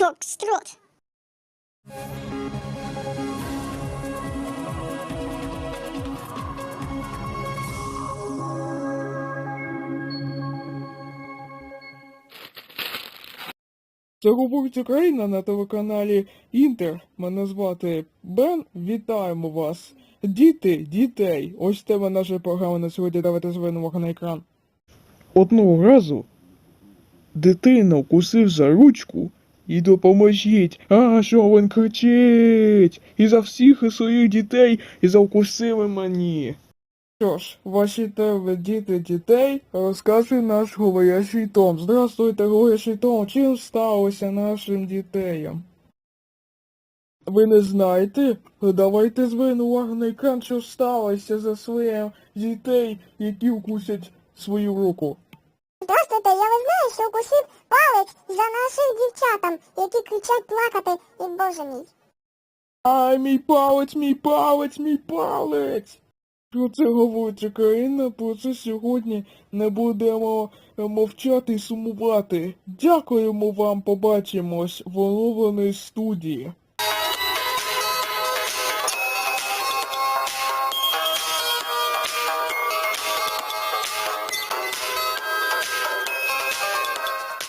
Фокстрот. Це говорить Україна на телеканалі Інтер. Мене звати Бен. Вітаємо вас. Діти, дітей. Ось тема нашої програми на сьогодні. Давайте звернемо на екран. Одного разу дитина вкусив за ручку і допоможіть. А що він кричить? І за всіх і своїх дітей, і за вкусили мені. Що ж, ваші тебе діти дітей, розказує наш говорящий Том. Здравствуйте, говорящий Том, чим сталося нашим дітеям? Ви не знаєте? Давайте увагу екран, що сталося за своїх дітей, які вкусять свою руку. Здравствуйте, я ви знаю, що укусив палець за нашим дівчатам, які кричать плакати, і боже мій. Ай, мій палець, мій палець, мій палець. Про це говорить Україна, про це сьогодні не будемо мовчати і сумувати. Дякуємо вам, побачимось в оновленій студії.